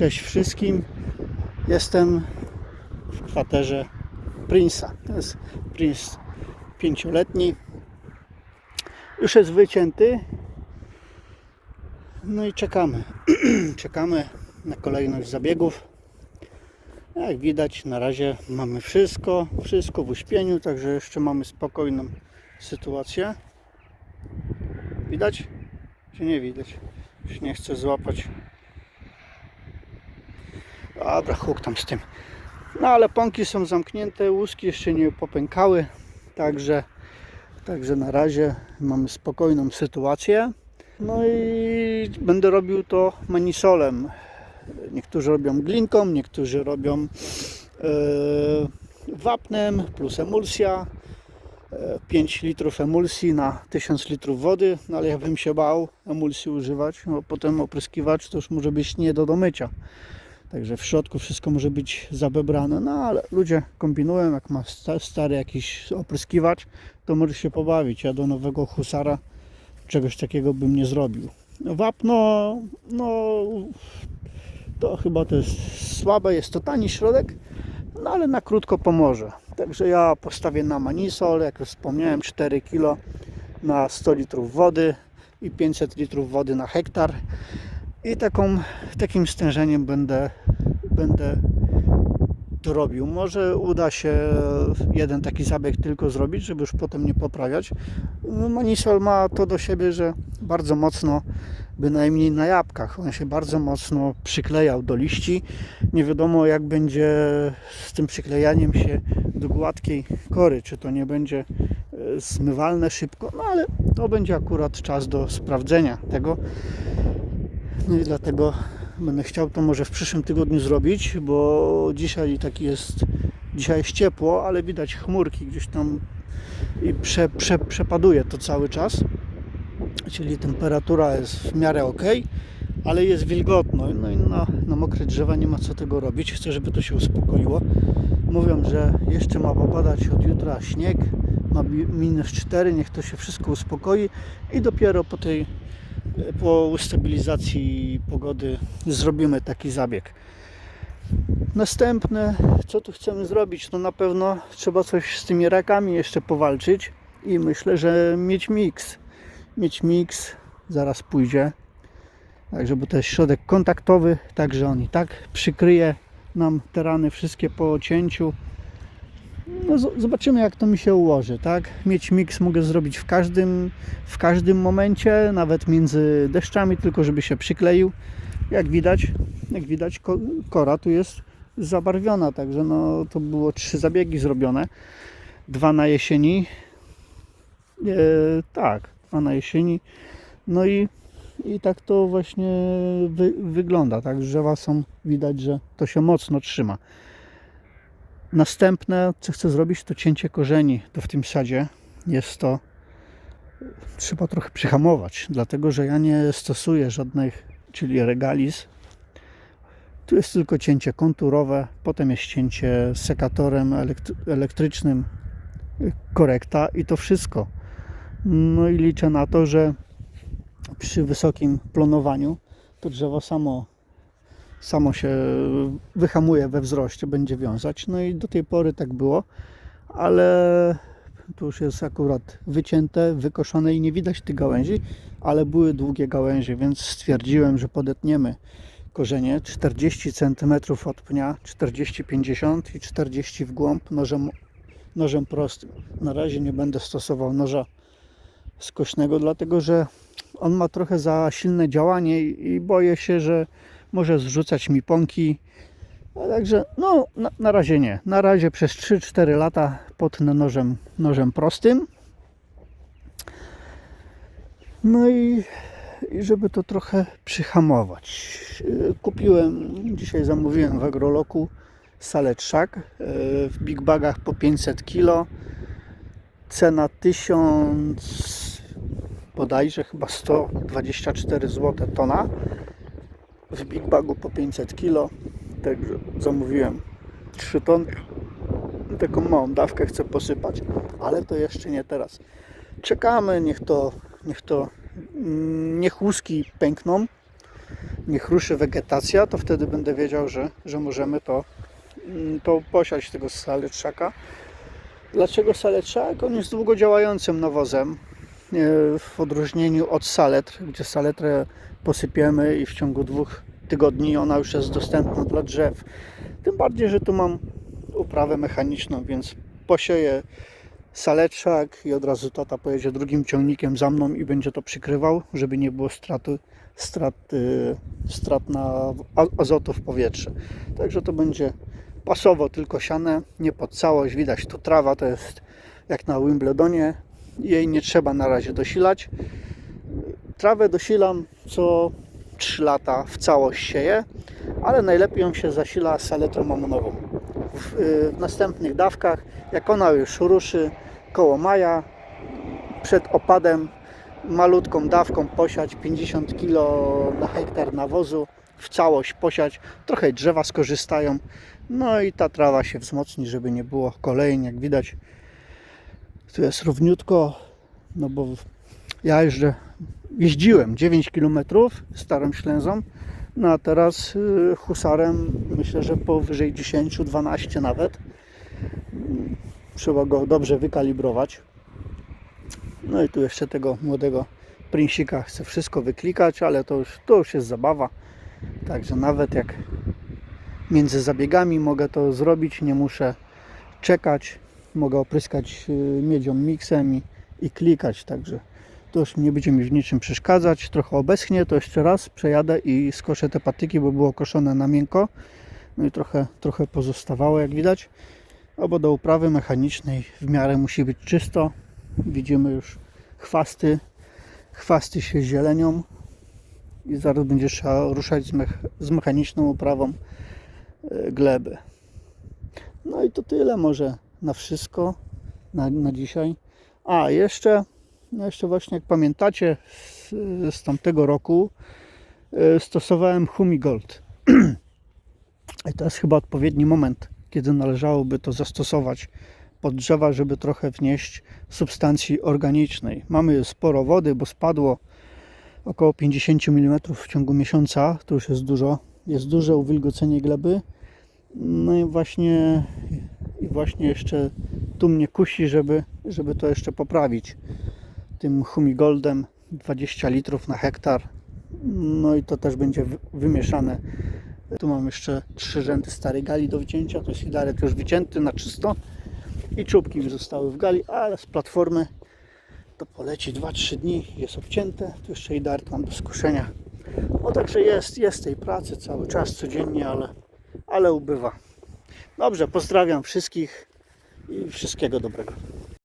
Cześć wszystkim. Jestem w kwaterze Prince'a. To jest Prince pięcioletni. Już jest wycięty. No i czekamy. czekamy na kolejność zabiegów. Jak widać, na razie mamy wszystko, wszystko w uśpieniu, także jeszcze mamy spokojną sytuację. Widać? Czy nie widać? Już nie chcę złapać. Dobra, huk tam z tym. No ale pąki są zamknięte, łuski jeszcze nie popękały, także, także na razie mamy spokojną sytuację. No i będę robił to manisolem. Niektórzy robią glinką, niektórzy robią e, wapnem plus emulsja. E, 5 litrów emulsji na 1000 litrów wody, no ale ja bym się bał emulsji używać, bo potem opryskiwacz to już może być nie do domycia. Także w środku wszystko może być zabebrane, no ale ludzie kombinują, jak ma sta- stary jakiś opryskiwacz, to może się pobawić. Ja do nowego husara czegoś takiego bym nie zrobił. Wapno, no to chyba to jest słabe, jest to tani środek, no ale na krótko pomoże. Także ja postawię na manisol, jak już wspomniałem, 4 kg na 100 litrów wody i 500 litrów wody na hektar. I taką, takim stężeniem będę, będę to robił. Może uda się jeden taki zabieg tylko zrobić, żeby już potem nie poprawiać. No, Manisol ma to do siebie, że bardzo mocno, bynajmniej na jabłkach, on się bardzo mocno przyklejał do liści. Nie wiadomo jak będzie z tym przyklejaniem się do gładkiej kory, czy to nie będzie e, zmywalne szybko, no ale to będzie akurat czas do sprawdzenia tego. No i dlatego będę chciał to może w przyszłym tygodniu zrobić, bo dzisiaj taki jest, dzisiaj jest ciepło, ale widać chmurki gdzieś tam i prze, prze, przepaduje to cały czas. Czyli temperatura jest w miarę ok, ale jest wilgotno. No i na, na mokre drzewa nie ma co tego robić. Chcę, żeby to się uspokoiło. Mówią, że jeszcze ma popadać od jutra śnieg, ma minus 4, niech to się wszystko uspokoi i dopiero po tej po ustabilizacji pogody zrobimy taki zabieg. Następne, co tu chcemy zrobić, no na pewno trzeba coś z tymi rakami jeszcze powalczyć i myślę, że mieć miks. Mieć miks zaraz pójdzie. Tak, żeby to jest środek kontaktowy, także on i tak przykryje nam te rany wszystkie po cięciu. No, zobaczymy jak to mi się ułoży, tak? Mieć miks mogę zrobić w każdym, w każdym momencie, nawet między deszczami, tylko żeby się przykleił. Jak widać, jak widać ko- kora tu jest zabarwiona, także no to było trzy zabiegi zrobione. Dwa na jesieni. E, tak, dwa na jesieni. No i, i tak to właśnie wy, wygląda, tak? Drzewa są, widać, że to się mocno trzyma. Następne, co chcę zrobić, to cięcie korzeni. To w tym sadzie jest to. Trzeba trochę przyhamować, dlatego że ja nie stosuję żadnych, czyli regalis. Tu jest tylko cięcie konturowe, potem jest cięcie sekatorem elekt- elektrycznym, korekta i to wszystko. No i liczę na to, że przy wysokim plonowaniu to drzewo samo samo się wyhamuje we wzroście, będzie wiązać. No i do tej pory tak było, ale tu już jest akurat wycięte, wykoszone i nie widać tych gałęzi, ale były długie gałęzie, więc stwierdziłem, że podetniemy korzenie 40 cm od pnia, 40-50 i 40 w głąb nożem, nożem prostym. Na razie nie będę stosował noża skośnego, dlatego że on ma trochę za silne działanie i i boję się, że może zrzucać mi pąki. A także no na, na razie nie. Na razie przez 3-4 lata potnę nożem, nożem prostym. No i, i żeby to trochę przyhamować. Yy, Kupiłem, dzisiaj zamówiłem w Agroloku salę trzak yy, w big bagach po 500 kg. Cena 1000 bodajże chyba 124 zł tona w Big Bagu po 500 kg. Także zamówiłem 3 tony. Taką małą dawkę chcę posypać, ale to jeszcze nie teraz. Czekamy, niech to, niech to, mm, niech łuski pękną. niech ruszy wegetacja, to wtedy będę wiedział, że, że możemy to, mm, to posiać tego saleczaka. Dlaczego saleczak? On jest długodziałającym nawozem. E, W odróżnieniu od saletr, gdzie saletrę posypiemy i w ciągu dwóch tygodni ona już jest dostępna dla drzew. Tym bardziej, że tu mam uprawę mechaniczną, więc posieję saleczak i od razu tata pojedzie drugim ciągnikiem za mną i będzie to przykrywał, żeby nie było straty, strat, y, strat na azotu w powietrze. Także to będzie pasowo tylko siane, nie pod całość. Widać tu trawa to jest jak na Wimbledonie. Jej nie trzeba na razie dosilać. Trawę dosilam co 3 lata w całość sieję, ale najlepiej ją się zasila saletrą amonową. W, y, w następnych dawkach, jak ona już ruszy koło maja, przed opadem malutką dawką posiać 50 kg na hektar nawozu, w całość posiać, trochę drzewa skorzystają, no i ta trawa się wzmocni, żeby nie było kolejń, jak widać. Tu jest równiutko, no bo ja jeżdżę, jeździłem 9 km starą ślęzą, no a teraz y, husarem myślę, że powyżej 10-12 nawet. Mm, Trzeba go dobrze wykalibrować. No i tu jeszcze tego młodego prinsika chcę wszystko wyklikać, ale to już, to już jest zabawa. Także nawet jak między zabiegami mogę to zrobić, nie muszę czekać. Mogę opryskać y, miedzią miksem i, i klikać, także to już nie będzie mi w niczym przeszkadzać. Trochę obeschnie, to jeszcze raz przejadę i skoszę te patyki, bo było koszone na miękko. No i trochę, trochę pozostawało, jak widać. No bo do uprawy mechanicznej w miarę musi być czysto. Widzimy już chwasty. Chwasty się zielenią i zaraz będzie trzeba ruszać z, mech- z mechaniczną uprawą e, gleby. No i to tyle może na wszystko na, na dzisiaj. A jeszcze, jeszcze właśnie jak pamiętacie z, z tamtego roku e, stosowałem Humigold. I to jest chyba odpowiedni moment, kiedy należałoby to zastosować pod drzewa, żeby trochę wnieść substancji organicznej. Mamy sporo wody, bo spadło około 50 mm w ciągu miesiąca. To już jest dużo. Jest duże uwilgocenie gleby. No i właśnie, i właśnie jeszcze tu mnie kusi, żeby, żeby to jeszcze poprawić. Tym humigoldem 20 litrów na hektar. No i to też będzie wy- wymieszane tu mam jeszcze trzy rzędy starej gali do wycięcia. To jest hilaret już wycięty na czysto. I czubki mi zostały w gali, ale z platformy to poleci 2-3 dni. Jest obcięte. Tu jeszcze hilaret mam do skuszenia. O także jest, jest tej pracy cały czas, codziennie, ale, ale ubywa. Dobrze, pozdrawiam wszystkich i wszystkiego dobrego.